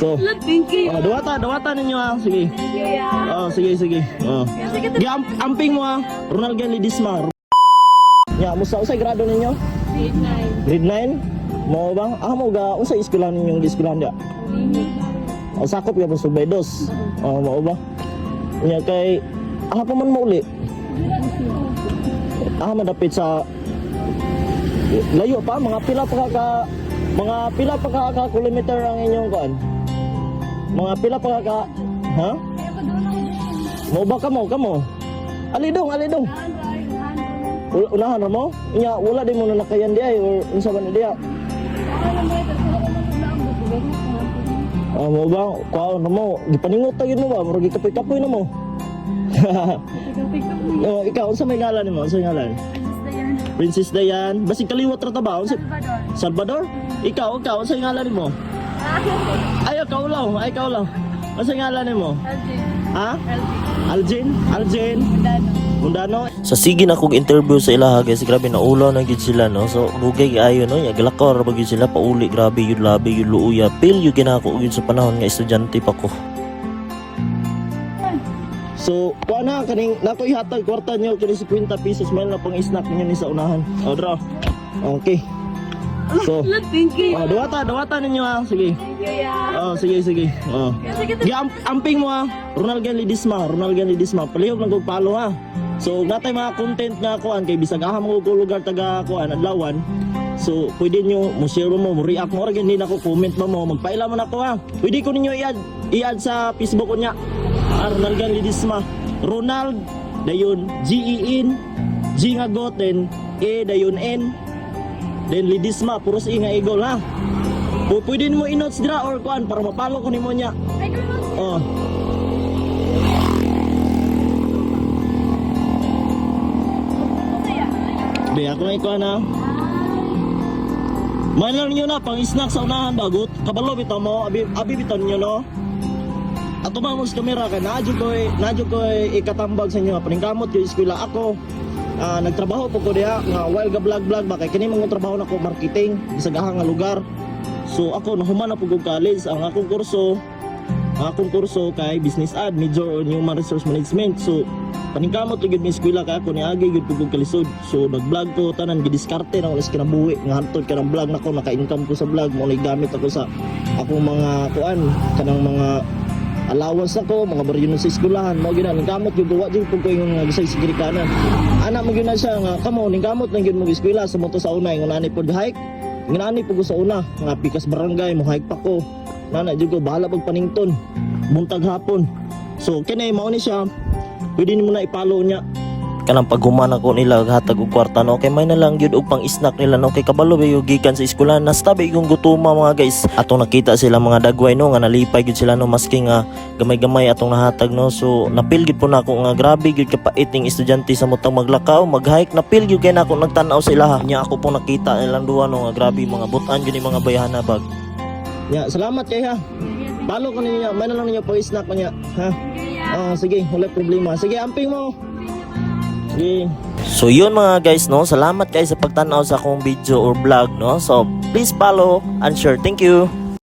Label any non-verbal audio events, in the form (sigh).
So, Thank you. oh, dawata, dawata ninyo ah. Sige. Yeah. Oh, sige, sige. Oh. Sige, Gi am amping mo ah. Ronald Gan Lidisma. Ya, musa usay grado ninyo? grade 9. Grade 9? Mo ba? Ah, mo ga unsa eskwelahan ninyong eskwelahan dia? Oh, sakop ya sa Bedos. Oh, mo ba? Nya kay ah pa man mo uli. Ah, madapit sa layo pa mga pila pa ka mga pila pa ka, kilometer ang inyong kuan. Mga pila pa ka, ha? Mo ba kamo kamo? Alidong, alidong. Unahan na mo? Nya wala din mo na nakayan di ay or unsa man diya? Ah, mo ba? Kuha na mo. Gipaningot ta gyud mo ba? Murag kapoy-kapoy na mo. (laughs) oh, ikaw unsa may ngalan nimo? Unsa ngalan? Princess Dayan. Basig kaliwat ra ta ba? Unsa Salvador? Ikaw, ikaw unsa ngalan nimo? (laughs) Ay, ikaw lang. Ay, ikaw lang. Unsa ngalan nimo? Ha? Aljen? Aljen? Mundano? So sige na kog interview sa ilaha guys, grabe na ulo na gid sila no. So dugay ayo no, yaglakaw ra ba sila pauli, grabe yun labi yun luuya. Pil yun ginako gyud sa panahon nga estudyante pa ko. So, kuha na, kaning, nato ihatag, kwarta nyo, kini 50 pesos, may na pang snack ninyo ni sa unahan. O, draw. Okay. So, (laughs) Thank you. oh, dawata, dawata ninyo ha. Sige. Yeah. Oh, sige, sige. Oh. Sige, am amping mo ha. Ronald Gan Lidisma, Ronald Gan Lidisma. Palihog lang kog palo ha. So, natay mga content na kuan kay bisag aha mo kog lugar taga kuan adlawan. So, pwede nyo mo share mo, mo react mo gyud din ako comment mo mo, magpaila mo na ako ha. Pwede ko ninyo i-add, i-add sa Facebook ko niya. Ah, Ronald Gan Lidisma. Ronald dayon G E N G nga got then E dayon N then Lidisma puros i nga igol ha. O pwede mo i-notes dira or kuan para mapalo ko nimo niya. Oh. Di ako na ikuha na. Manan niyo na pang snack sa unahan bagot. Kabalo bitaw mo, abi abi bitaw niyo no. Ato ba mo sa kamera kay nadyo ko eh, nadyo ko eh, ikatambag sa inyo. Paningkamot yung eskwela ako. Ah, nagtrabaho po ko diha nga while ga vlog vlog ba kay kini mga trabaho nako marketing sa gahang nga lugar. So ako nahuman na ko college ang akong kurso ang akong kurso kay business ad major on human resource management. So paningkamot gyud mi eskwela kay ako niagi gyud po kog kalisod. So nag-vlog ko tanan gidiskarte na ulis kinabuhi nga hantod ka ng vlog nako naka-income ko sa vlog mo gamit ako sa akong mga kuan kanang mga allowance ako, mga baryo sa eskwelahan, gina ning kamot gyud wa gyud ko yung nga gisay sigiri kanan. Ana mo gyud na siya nga kamo ning kamot lang gyud mo eskwela sa moto sa una nga nani pod hike. Nginani po ko sa una, nga pikas barangay mo hike pa ko. Nana gyud ko bahala pag panington. Buntag hapon. So kini mao ni siya. Pwede nimo na ipalo niya. Kanang paghuman ako nila hatag og kwarta no kay may na lang gyud og pang snack nila no kay kabalo ba yung gikan sa eskwelahan nastabi yung gutuma mga guys. Atong nakita sila mga dagway no nga nalipay gyud sila no maski nga gamay-gamay atong nahatag no so napil gyud po nako nga grabe gyud kapait ning estudyante sa mutang maglakaw mag-hike napil gyud kay nako nagtan-aw sila ha. Nya ako po nakita nilang duha no nga grabe mga butan gyud ni mga bayana bag. Ya, salamat kay ha. Palo ko ninyo, may na lang ninyo po snack ko niya. Ha? Ah, sige, wala problema. Sige, amping mo. Sige. So yun mga guys no, salamat guys sa pagtanaw sa akong video or vlog no. So please follow and share. Thank you.